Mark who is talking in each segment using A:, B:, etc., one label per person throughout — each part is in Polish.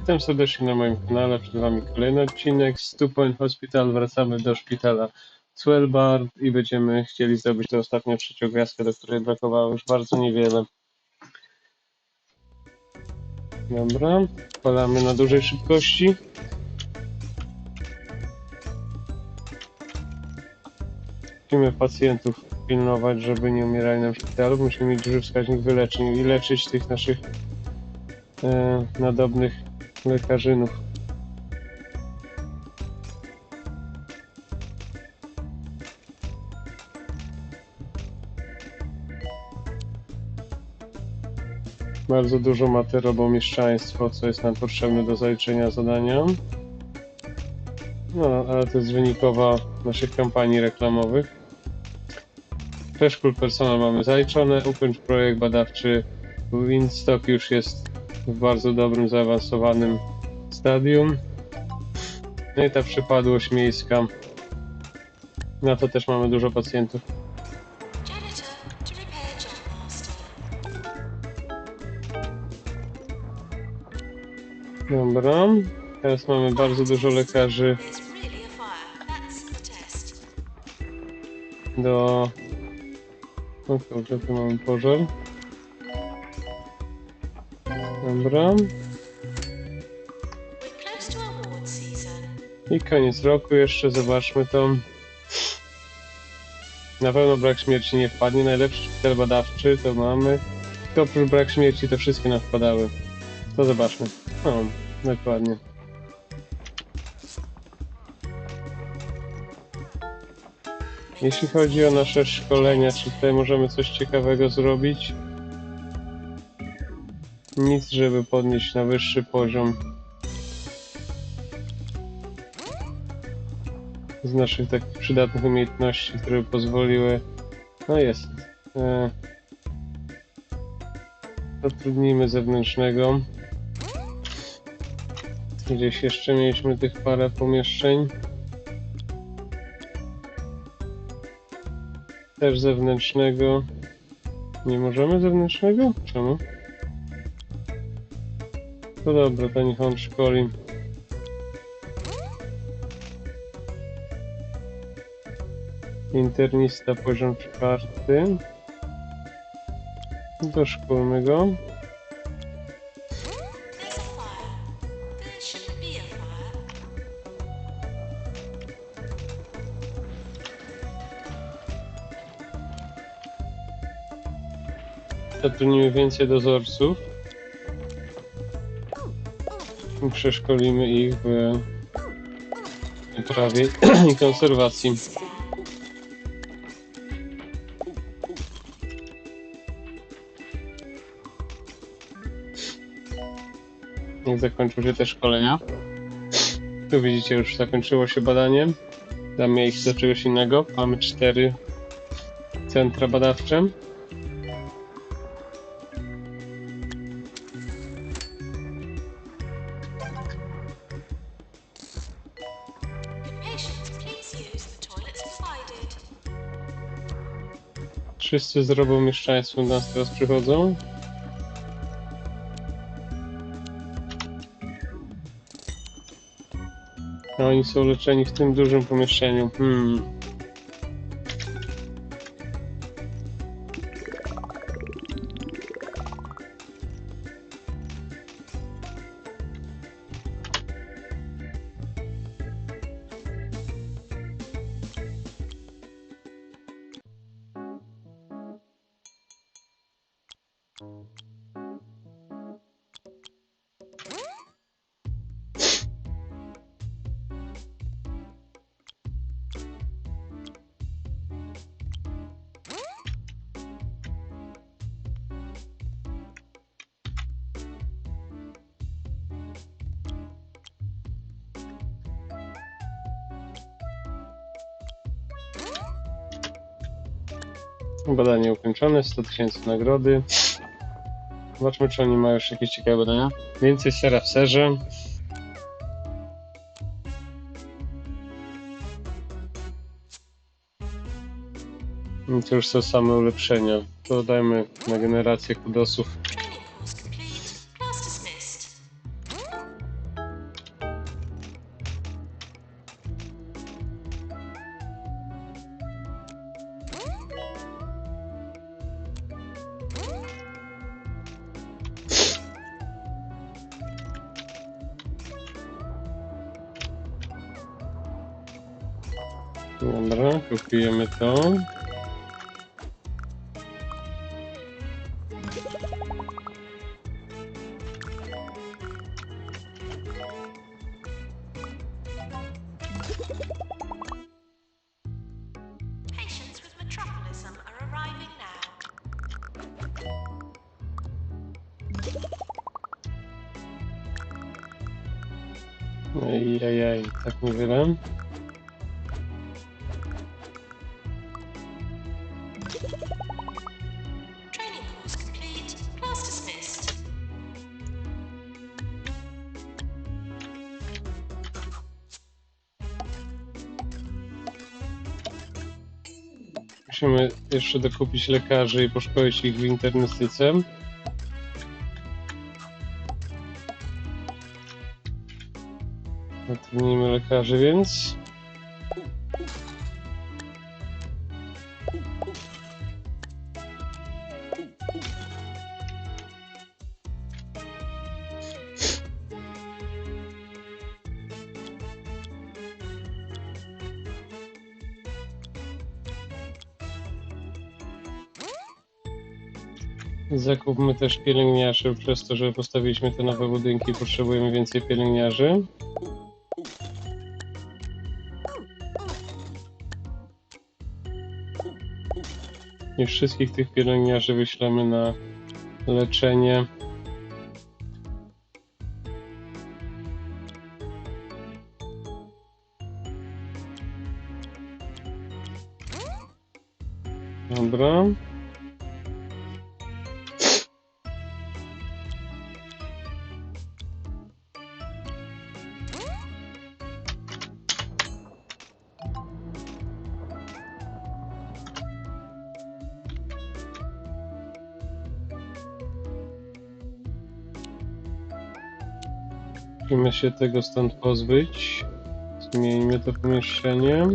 A: Witam serdecznie na moim kanale, przed Wami kolejny odcinek z Two Point Hospital. Wracamy do szpitala Swellbard i będziemy chcieli zdobyć tę ostatnią trzecią gwiazdkę, do której brakowało już bardzo niewiele. Dobra, palamy na dużej szybkości. Musimy pacjentów pilnować, żeby nie umierali na szpitalu. Musimy mieć duży wskaźnik wyleczeń i leczyć tych naszych e, nadobnych lekarzynów. Bardzo dużo ma terobomieszczaństwo, co jest nam potrzebne do zaliczenia zadania. No, ale to jest wynikowa naszych kampanii reklamowych. Flashpool Personal mamy zaliczone, ukończ projekt badawczy Winstock już jest w bardzo dobrym, zaawansowanym stadium. No i ta przypadłość miejska. Na to też mamy dużo pacjentów. Dobra. Teraz mamy bardzo dużo lekarzy do... O kurczę, tu mamy pożar. Dobra.
B: To.
A: I koniec roku jeszcze, zobaczmy to. Na pewno brak śmierci nie wpadnie. Najlepszy szpital badawczy to mamy. Tylko oprócz brak śmierci to wszystkie nam wpadały. To zobaczmy. O, dokładnie. Jeśli chodzi o nasze szkolenia, czy tutaj możemy coś ciekawego zrobić? Nic, żeby podnieść na wyższy poziom. z naszych takich przydatnych umiejętności, które pozwoliły. No jest. E, zatrudnijmy zewnętrznego. Gdzieś jeszcze mieliśmy tych parę pomieszczeń. Też zewnętrznego. Nie możemy zewnętrznego? Czemu? To dobra, to niech on szkoli. Internista poziom czwarty. Doszkolmy go. Zatrudnimy więcej dozorców. Przeszkolimy ich w uprawie i konserwacji. Niech zakończą się te szkolenia. Tu widzicie, już zakończyło się badanie. Dam miejsce do czegoś innego. Mamy cztery centra badawcze. Wszyscy zrobią mieszczaństwo do nas teraz przychodzą. A oni są leczeni w tym dużym pomieszczeniu. Hmm. Badanie ukończone, 100 tysięcy nagrody. Zobaczmy, czy oni mają jakieś ciekawe badania. Więcej sera w serze. I To już są same ulepszenia. To dajmy na generację kudosów.
B: Patients with metropolism are arriving now.
A: Ejejej, tak niewiele.
B: Training
A: jeszcze dokupić lekarzy i poszkolić ich w internetyce. Zatrudnijmy lekarzy więc. Zakupmy też pielęgniarzy przez to, że postawiliśmy te nowe budynki, potrzebujemy więcej pielęgniarzy. Nie wszystkich tych pielęgniarzy wyślemy na leczenie. Dobra. Musimy się tego stąd pozbyć. Zmieńmy to pomieszczenie.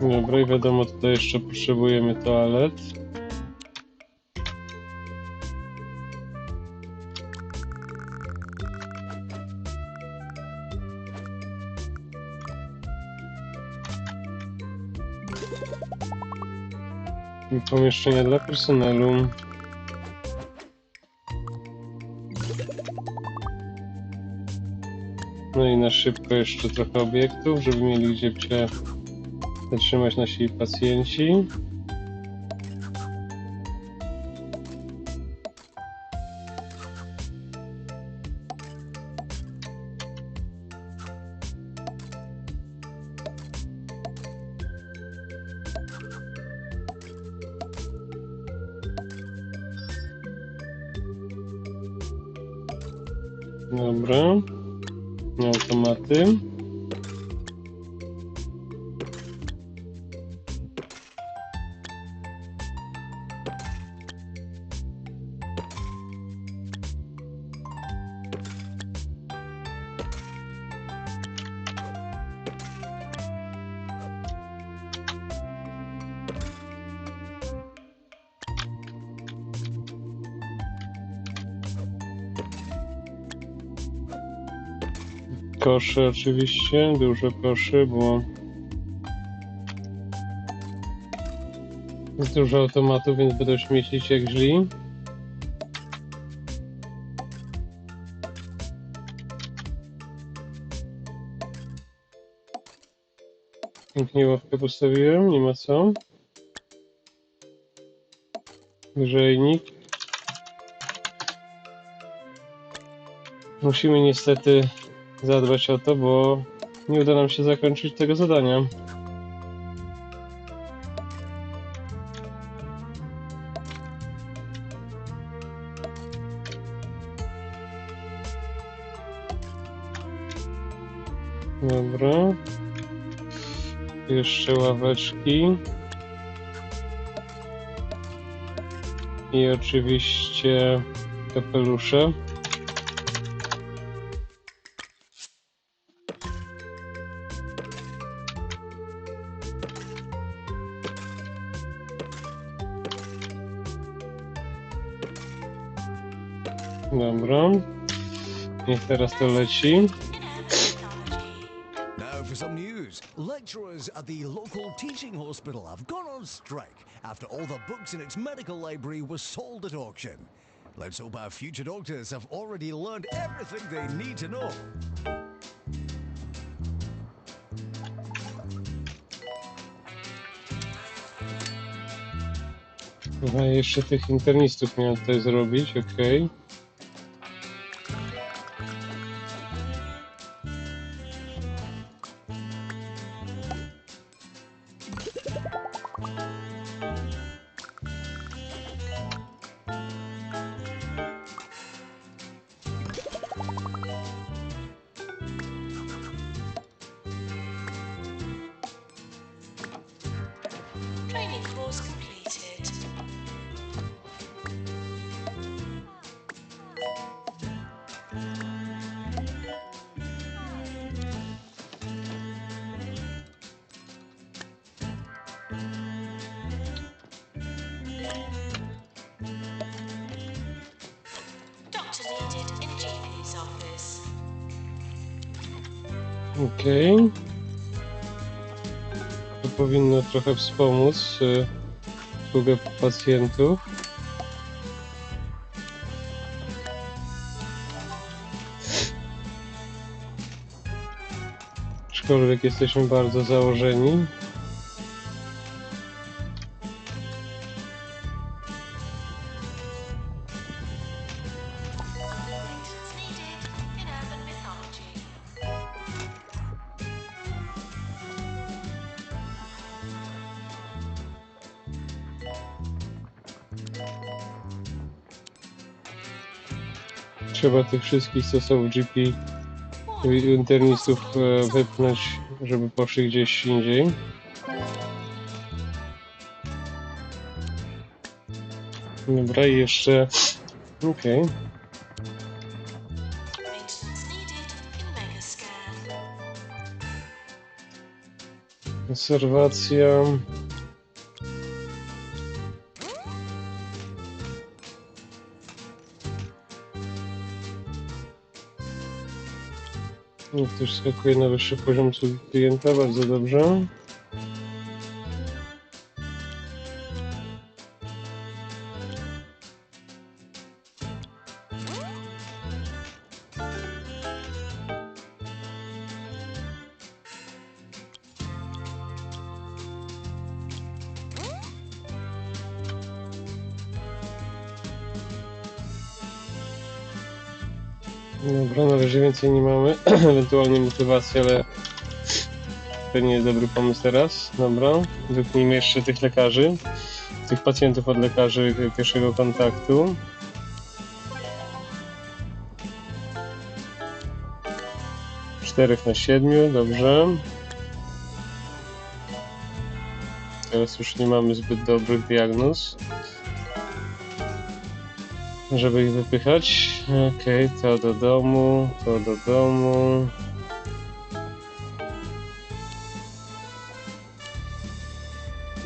A: Dobra, i wiadomo, tutaj jeszcze potrzebujemy toalet. Pomieszczenia dla personelu. No i na szybko jeszcze trochę obiektów, żeby mieli gdzie się zatrzymać nasi pacjenci. Kosze oczywiście, dużo koszy, bo jest dużo automatów, więc będą śmiecić jak źli. Pięknie ławkę postawiłem, nie ma co. Grzejnik. Musimy niestety zadbać o to, bo nie uda nam się zakończyć tego zadania. Dobra. Jeszcze ławeczki. I oczywiście kapelusze. Dobra. Niech teraz to leci.
B: in urban mythology.
C: Now for some news. Lecturers at the local teaching hospital have gone on strike after all the books in its medical library were sold at auction. Let's hope our future doctors have already learned everything they need to know.
A: Aha, jeszcze tych internistów miałem tutaj zrobić, okej.
B: Training
A: Okej. To powinno trochę wspomóc y, obsługę pacjentów. Aczkolwiek jesteśmy bardzo założeni. Trzeba tych wszystkich, co są GP, internistów e, wypchnąć, żeby poszli gdzieś indziej. Dobra, i jeszcze... Okej. Konserwacja. No, Ktoś skakuje na wyższy poziom usługi klienta, bardzo dobrze. Ewentualnie motywację, ale to nie jest dobry pomysł teraz. Dobra, wypnijmy jeszcze tych lekarzy, tych pacjentów od lekarzy pierwszego kontaktu. Czterech na siedmiu, dobrze. Teraz już nie mamy zbyt dobrych diagnoz żeby ich wypychać. Okej, to do domu, to do domu.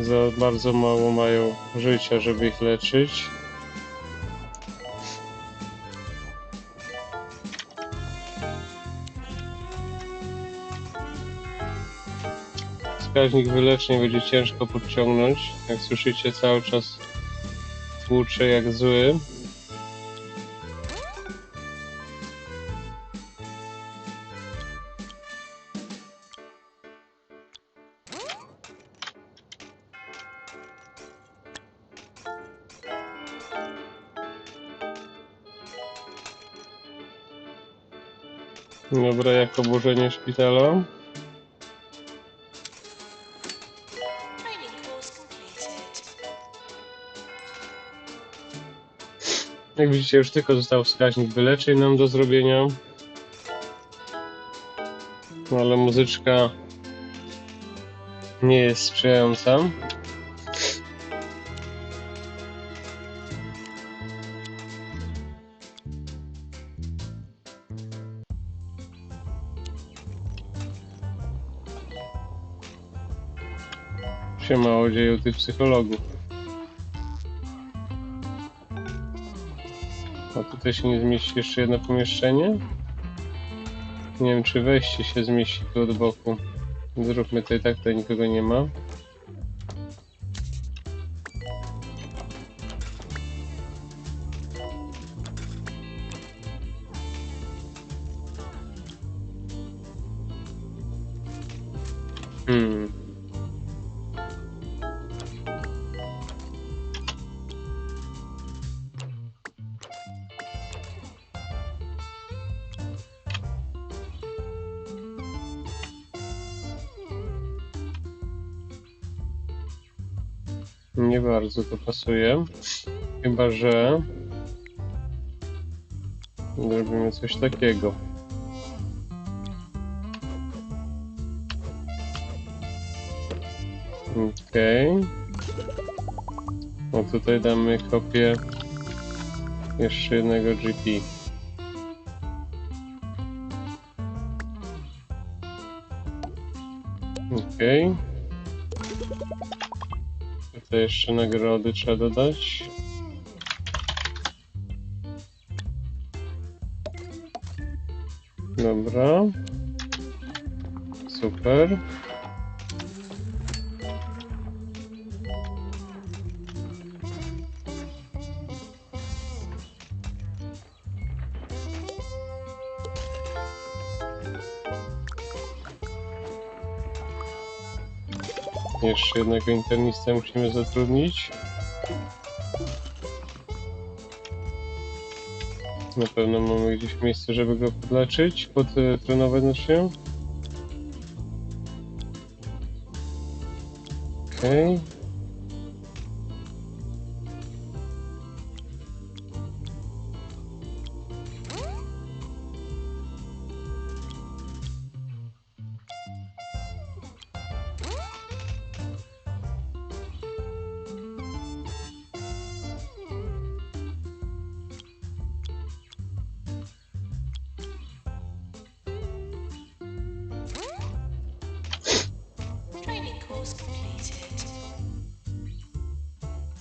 A: Za bardzo mało mają życia, żeby ich leczyć. Wskaźnik wyleczeń będzie ciężko podciągnąć. Jak słyszycie, cały czas tłucze jak zły. Dobra, jak oburzenie szpitala. Jak widzicie, już tylko został wskaźnik wyleczeń nam do zrobienia. No, ale muzyczka nie jest sprzyjająca. Się mało dzieje u tych psychologów. A tutaj się nie zmieści jeszcze jedno pomieszczenie? Nie wiem, czy wejście się zmieści tu od boku. Zróbmy i tak, tutaj nikogo nie ma. Bardzo to pasuje. Chyba, że zrobimy coś takiego. Okej. No tutaj damy kopię jeszcze jednego GP. Okej. Tutaj jeszcze nagrody trzeba dodać. Dobra. Super. Jeszcze jednego internista musimy zatrudnić. Na pewno mamy gdzieś miejsce, żeby go podleczyć, podtrenować znaczy. Okej.
B: Training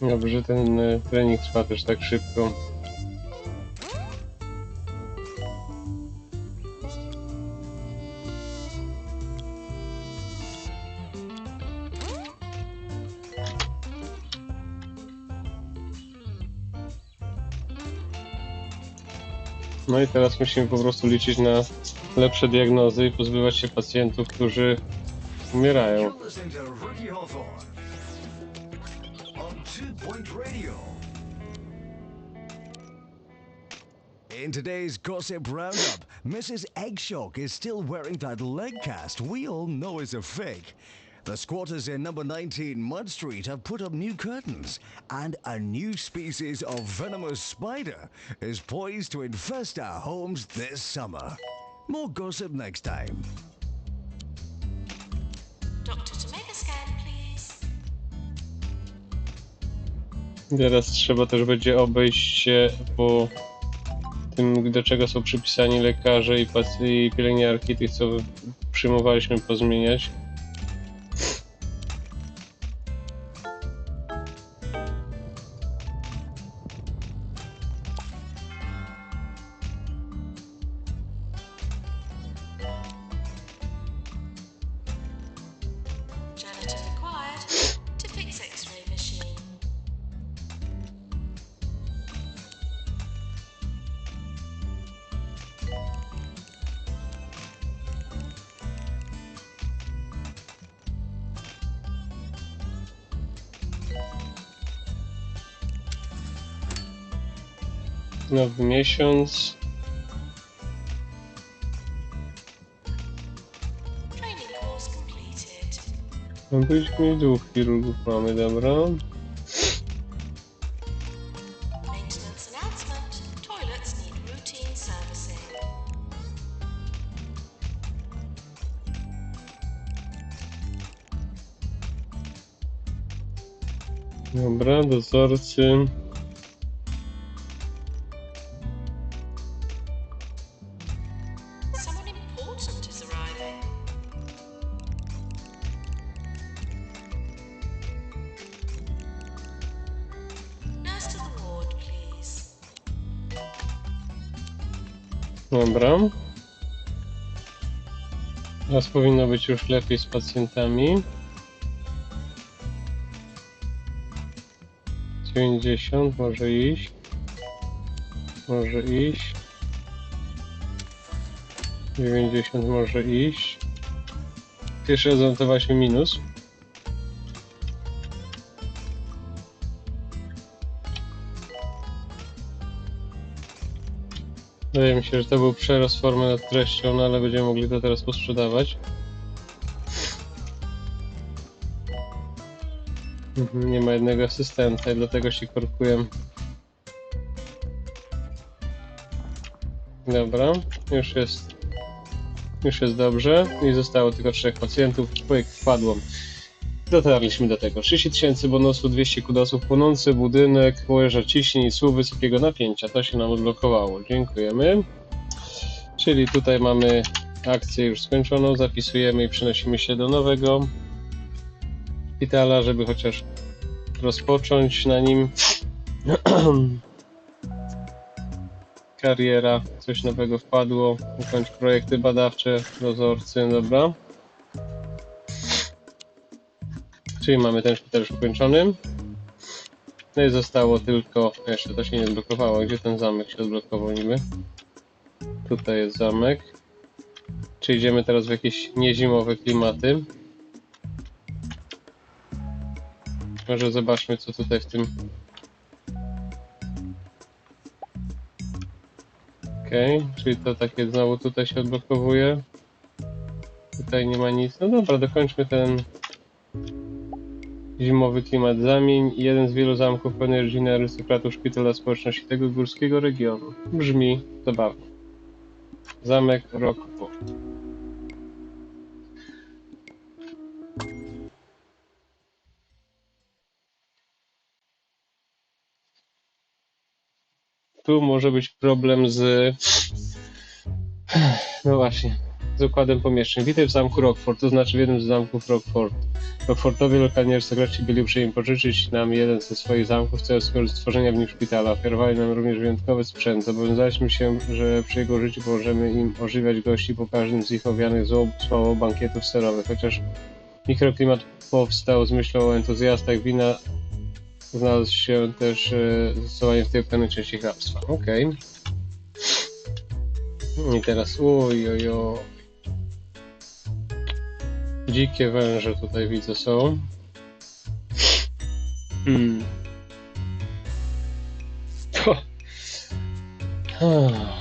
A: Dobrze, że ten e, trening trwa też tak szybko. No i teraz musimy po prostu liczyć na lepsze diagnozy i pozbywać się pacjentów, którzy umierają.
C: Two Point Radio. In today's gossip roundup, Mrs. Eggshock is still wearing that leg cast we all know is a fake. The squatters in number 19 Mud Street have put up new curtains, and a new species of venomous spider is poised to infest our homes this summer. More gossip next time.
A: Teraz trzeba też będzie obejść się po tym, do czego są przypisani lekarze i, i pielęgniarki, tych co przyjmowaliśmy pozmieniać. Nowy miesiąc.
B: Training course completed.
A: No byliśmy dwóch chirurgów mamy, dobra. Dobra, dozorcy. Dobra. Teraz powinno być już lepiej z pacjentami. 90 może iść. Może iść. 90 może iść. Pierwszy raz zanotowaliśmy minus. Wydaje mi się, że to był przerost formy nad treścią, no ale będziemy mogli to teraz posprzedawać. Mhm, Nie ma jednego asystenta i dlatego się korkuję. Dobra, już jest już jest dobrze i zostało tylko trzech pacjentów. Projekt wpadło. Dotarliśmy do tego. 30 tysięcy bonusu, 200 kudosów, płonący budynek, łyża ciśnień słup wysokiego napięcia. To się nam odblokowało. Dziękujemy. Czyli tutaj mamy akcję już skończoną. Zapisujemy i przenosimy się do nowego szpitala, żeby chociaż rozpocząć na nim kariera. Coś nowego wpadło. Ukończ projekty badawcze, dozorcy, dobra. Czyli mamy ten szpital już ukończony. No i zostało tylko, jeszcze to się nie odblokowało, gdzie ten zamek się odblokował niby? Tutaj jest zamek. Czy idziemy teraz w jakieś niezimowe klimaty? Może zobaczmy co tutaj w tym... Okej, czyli to takie znowu tutaj się odblokowuje. Tutaj nie ma nic. No dobra, dokończmy ten Zimowy klimat zamień i jeden z wielu zamków pełnej rodziny arystokratów szpitala społeczności tego górskiego regionu. Brzmi zabawnie. Zamek Rockport. Tu może być problem z... No właśnie, z układem pomieszczeń. Witaj w zamku Rockford, to znaczy w jednym z zamków Rockford. Rockfortowi lokalni arystokraci byli uprzejmi pożyczyć nam jeden ze swoich zamków w celu stworzenia w nim szpitala. Oferowali nam również wyjątkowy sprzęt. Zobowiązaliśmy się, że przy jego użyciu pomożemy im ożywiać gości po każdym z ich owianych sławą bankietów serowych. Chociaż mikroklimat powstał z myślą o entuzjastach wina, znalazł się też e, zastosowanie w tej pewnej części hrabstwa. Okej. I teraz uj, oj, oj. Dzikie węże tutaj widzę są. Hmm. To. Ah.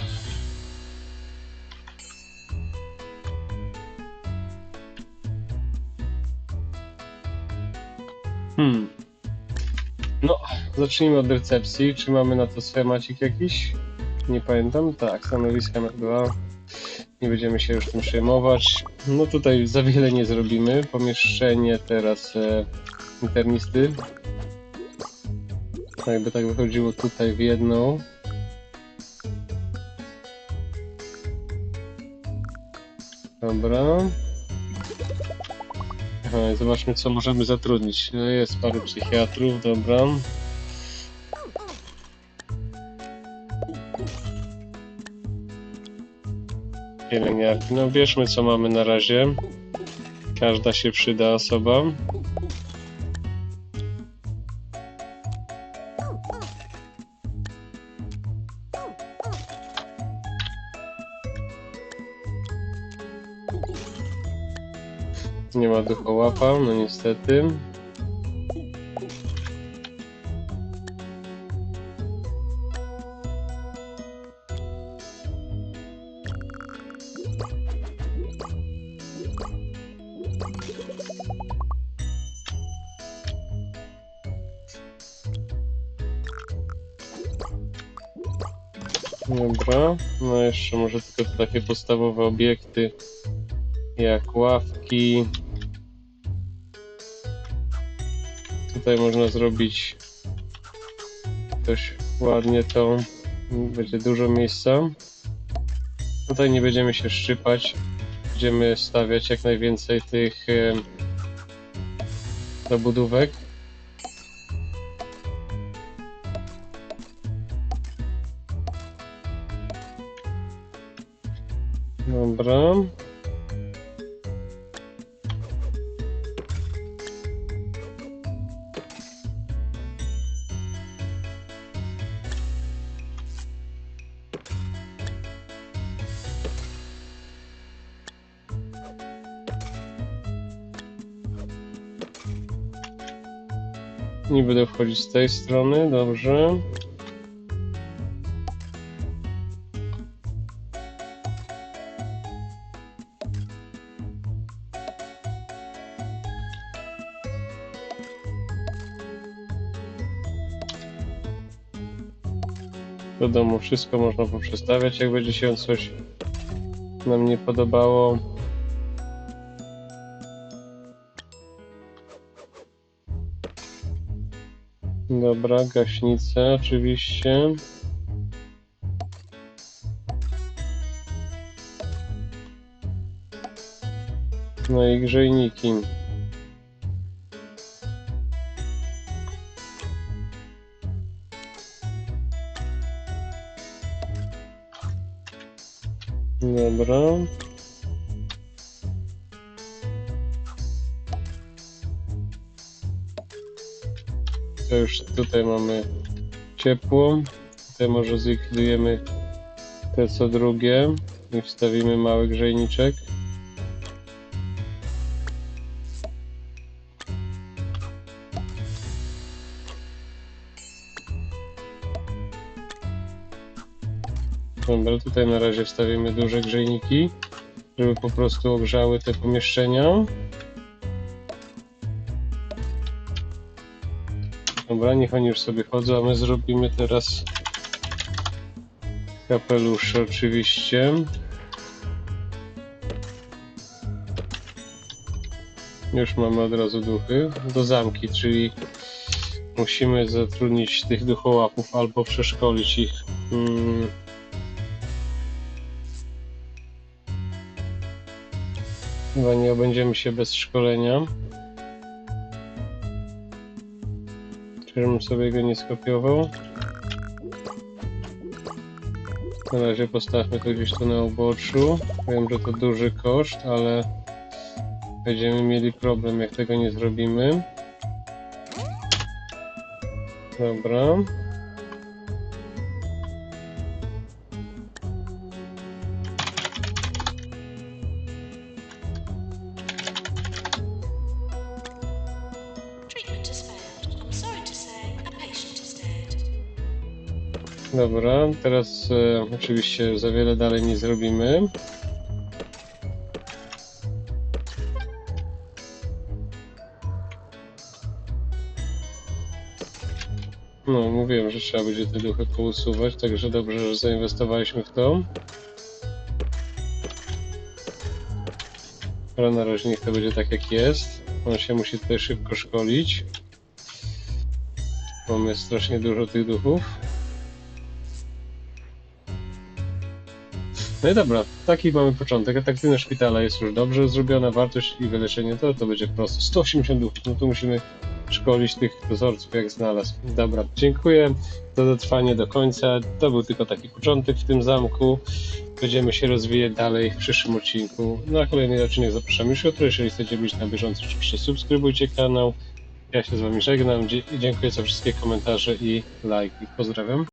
A: Hmm. No, zacznijmy od recepcji. Czy mamy na to schemacik jakiś? Nie pamiętam. Tak, stanowiska dwa. Nie będziemy się już tym przejmować. No tutaj za wiele nie zrobimy. Pomieszczenie teraz e, internisty. No jakby tak wychodziło tutaj w jedną. Dobra. Zobaczmy co możemy zatrudnić. No jest paru psychiatrów, dobra. Pielęgniarki. No bierzmy co mamy na razie. Każda się przyda osoba. Nie ma duchołapa, no niestety. Dobra, no jeszcze może tylko takie podstawowe obiekty jak ławki. Tutaj można zrobić dość ładnie to. Będzie dużo miejsca. Tutaj nie będziemy się szczypać. Będziemy stawiać jak najwięcej tych dobudówek. Nie będę wchodzić z tej strony, dobrze. Do domu wszystko można poprzestawiać, jak będzie się coś nam nie podobało. Dobra, gaśnicę oczywiście. No i grzejniki. Dobra. To już tutaj mamy ciepło. Tutaj może zlikwidujemy te co drugie i wstawimy mały grzejniczek. Dobra, tutaj na razie wstawimy duże grzejniki, żeby po prostu ogrzały te pomieszczenia. Dobra, niech oni już sobie chodzą, a my zrobimy teraz kapelusze oczywiście. Już mamy od razu duchy. Do zamki, czyli musimy zatrudnić tych duchołapów albo przeszkolić ich. Mm. Chyba nie obędziemy się bez szkolenia. Żebym sobie go nie skopiował. Na razie postawmy to gdzieś tu na uboczu. Wiem, że to duży koszt, ale będziemy mieli problem, jak tego nie zrobimy. Dobra. Dobra, teraz e, oczywiście za wiele dalej nie zrobimy. No, mówiłem, że trzeba będzie te duchy pousuwać, także dobrze, że zainwestowaliśmy w to. Ale na razie niech to będzie tak jak jest. On się musi tutaj szybko szkolić. Mamy strasznie dużo tych duchów. No i dobra, taki mamy początek. Atrakcyjność szpitala jest już dobrze zrobiona, wartość i wyleczenie to, to będzie prosto. 180 duchów, no to musimy szkolić tych dozorców jak znalazł. Dobra, dziękuję za dotrwanie do końca. To był tylko taki początek w tym zamku. Będziemy się rozwijać dalej w przyszłym odcinku. Na kolejny odcinek zapraszam już jutro. Jeżeli chcecie być na bieżąco, oczywiście subskrybujcie kanał. Ja się z Wami żegnam. Dziękuję za wszystkie komentarze i lajki. Pozdrawiam.